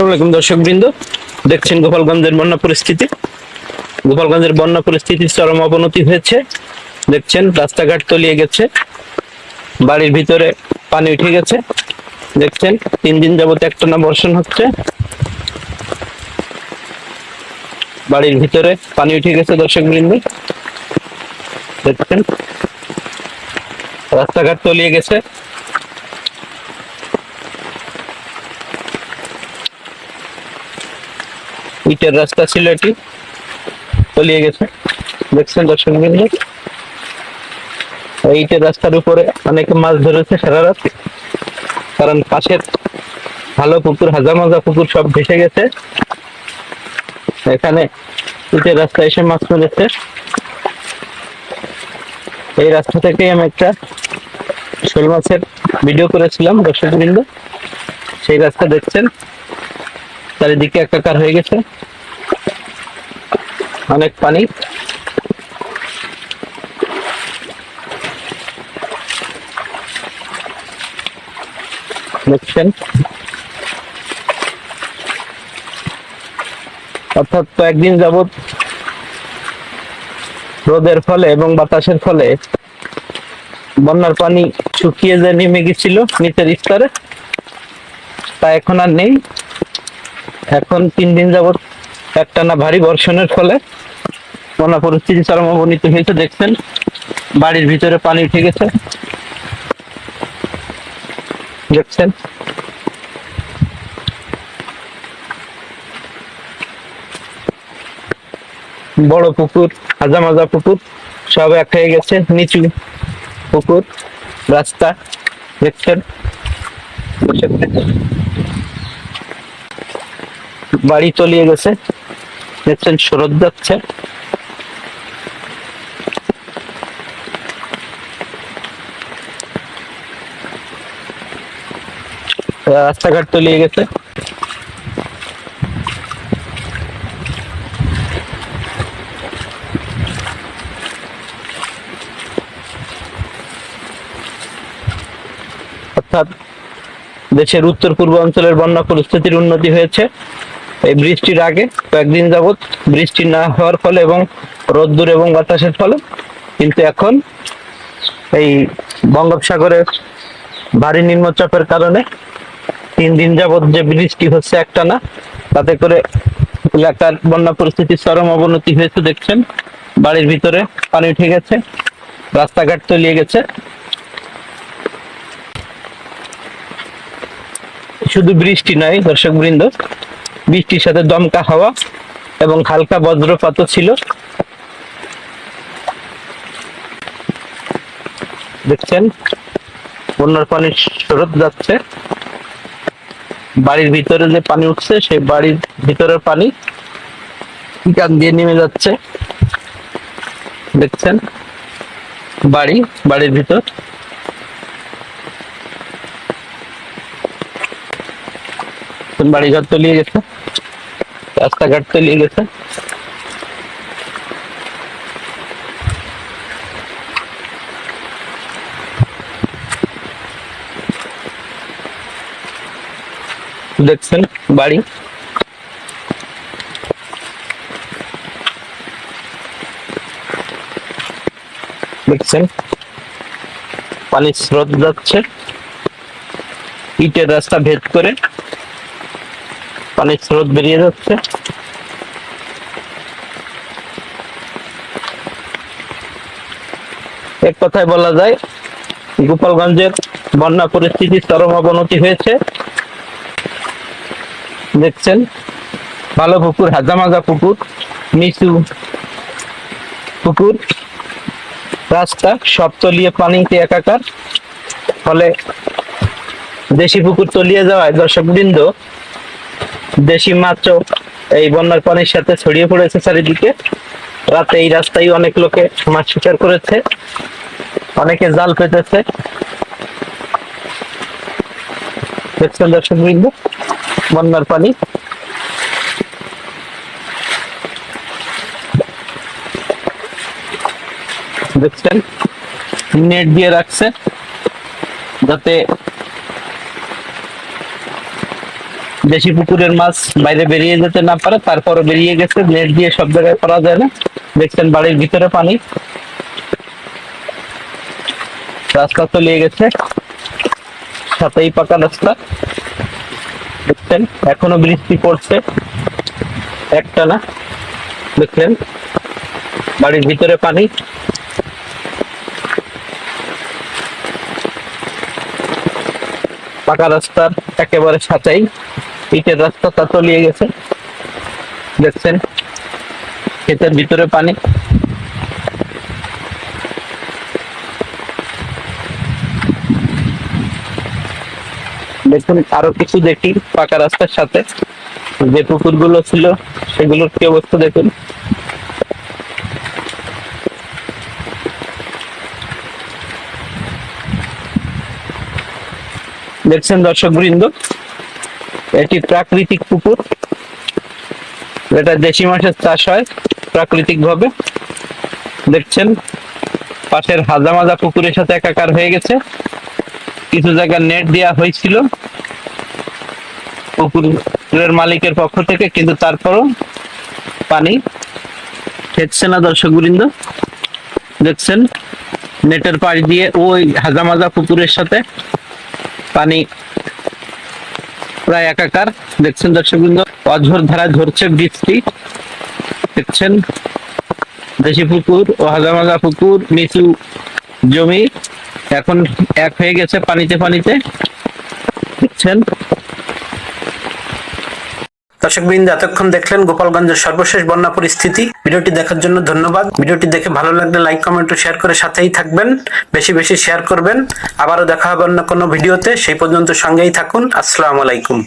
আসসালামাইকুম দর্শক বৃন্দ দেখছেন গোপালগঞ্জের বন্যা পরিস্থিতি। গোপালগঞ্জের বন্যা পরিস্থিতির চরম অবনতি হয়েছে। দেখছেন, রাস্তাঘাট তলিয়ে গেছে। বাড়ির ভিতরে পানি উঠে গেছে। দেখছেন তিন দিন যাবত একটানা বর্ষণ হচ্ছে। বাড়ির ভিতরে পানি উঠে গেছে দর্শক বৃন্দ দেখছেন, রাস্তাঘাট তলিয়ে গেছে। ইটের রাস্তা ছিল এটি। তলিয়ে গেছে। দেখছেন দর্শক বিন্দু? ইটের রাস্তার উপরে অনেকে মাছ ধরেছে সারা রাত। কারণ পাশের ভালো পুকুর হাজা মাজা পুকুর সব ভেসে গেছে। এখানে ইটের রাস্তা এসে মাছ মেরেছে এই রাস্তা থেকেই আমি একটা শোল মাছের ভিডিও করেছিলাম, দর্শক সেই রাস্তা দেখছেন। চারিদিকে একাকার হয়ে গেছে। অনেক পানি। দেখছেন? অর্থাৎ কয়েকদিন যাবত রোদের ফলে এবং বাতাসের ফলে বন্যার পানি শুকিয়ে যে নেমে গেছিল নিচের স্তরে, তা এখন আর নেই। এখন তিন দিন যাবত একটানা ভারী বর্ষণের ফলে বন্যা পরিস্থিতি চরম অবনীত হয়েছে, দেখছেন। বাড়ির ভিতরে পানি উঠে গেছে। দেখছেন। বড় পুকুর, হাজা মাজা পুকুর, সব এক হয়ে গেছে, নিচু পুকুর, রাস্তা, দেখছেন। বাড়ি তলিয়ে গেছে। দেখছেন স্রোত যাচ্ছে। রাস্তাঘাট তলিয়ে গেছে। অর্থাৎ দেশের উত্তর পূর্ব অঞ্চলের বন্যা পরিস্থিতির উন্নতি হয়েছে। এই বৃষ্টির আগে কয়েকদিন যাবৎ বৃষ্টি না হওয়ার ফলে এবং রোদ্দুর এবং বাতাসের ফলে কিন্তু এখন এই বঙ্গোপসাগরে ভারী নিম্নচাপের কারণে তিন দিন যাবৎ যে বৃষ্টি হচ্ছে একটা না তাতে করে এলাকার বন্যা পরিস্থিতির চরম অবনতি হয়েছে, দেখছেন। বাড়ির ভিতরে পানি উঠে গেছে, রাস্তাঘাট তলিয়ে গেছে। শুধু বৃষ্টি নয় দর্শক বৃন্দ বৃষ্টির সাথে দমকা হাওয়া এবং হালকা বজ্রপাত ছিল। দেখছেন? বন্যার পানির স্রোত যাচ্ছে। বাড়ির ভিতরে যে পানি উঠছে, সেই বাড়ির ভিতরের পানি কান দিয়ে নেমে যাচ্ছে। দেখছেন? বাড়ি, বাড়ির ভিতর। বাড়িঘর তলিয়ে গেছে, রাস্তাঘাট তলিয়ে গেছে। দেখছেন বাড়ি। দেখছেন পানির স্রোত যাচ্ছে, ইটের রাস্তা ভেদ করে পানির স্রোত বেরিয়ে যাচ্ছে। এক কথায় বলা যায়, গোপালগঞ্জের বন্যা পরিস্থিতির চরম অবনতি হয়েছে। দেখছেন ভালো পুকুর হাজামাজা পুকুর নিচু পুকুর, রাস্তা সব তলিয়ে পানিতে একাকার। ফলে দেশি পুকুর তলিয়ে যাওয়ায় দর্শক বৃন্দ দেশি মাছও এই বন্যার পানির সাথে ছড়িয়ে পড়েছে চারিদিকে। রাতে এই রাস্তায় অনেক লোকে মাছ শিকার করেছে, অনেকে জাল পেতেছে। দেখছেন বন্যার পানি। দেখছেন, নেট দিয়ে রাখছে যাতে দেশি পুকুরের মাছ বাইরে বেরিয়ে যেতে না পারে তারপরে বেরিয়ে গেছে, নেট দিয়ে সব জায়গায় করা যায় না। দেখছেন বাড়ির ভিতরে পানি। রাস্তা তলিয়ে গেছে। সাথেই পাকা রাস্তা। দেখছেন, এখনও বৃষ্টি পড়ছে। একটা না। দেখলেন, বাড়ির ভিতরে পানি। পাকা রাস্তার একেবারে সাথেই ইটের রাস্তাটা তলিয়ে গেছে। দেখছেন? ক্ষেতের ভিতরে পানি। দেখুন, আরও কিছু দেখি পাকা রাস্তার সাথে। যে পুকুরগুলো ছিল, সেগুলোর কি অবস্থা দেখুন। দেখছেন দর্শক বৃন্দ এটি প্রাকৃতিক পুকুর এটা দেশি মাছের চাষ হয় প্রাকৃতিক ভাবে দেখছেন, পাশের হাজা মাজা পুকুরের সাথে একাকার হয়ে গেছে। কিছু জায়গায় নেট দেওয়া হয়েছিল পুকুরের মালিকের পক্ষ থেকে, কিন্তু তারপরও পানি খেচ্ছে না দর্শক বৃন্দ দেখছেন, নেটের পাড়ি দিয়ে ওই হাজামাজা পুকুরের সাথে পানি প্রায় একাকার দেখছেন দর্শকবৃন্দ, অঝোর ধারায় ধরছে বৃষ্টি। দেখছেন দেশি পুকুর ও হাজামাজা পুকুর, নিচু জমি। এখন এক হয়ে গেছে পানিতে পানিতে। দেখছেন দর্শকবৃন্দ, এতক্ষণ দেখলেন গোপালগঞ্জের সর্বশেষ বন্যা পরিস্থিতি। ভিডিওটি দেখার জন্য ধন্যবাদ। ভিডিওটি দেখে ভালো লাগলে লাইক কমেন্ট ও শেয়ার করে সাথেই থাকবেন। বেশি বেশি শেয়ার করবেন। আবারও দেখা হবে অন্য কোনো ভিডিওতে। সেই পর্যন্ত সঙ্গেই থাকুন। আসসালামু আলাইকুম।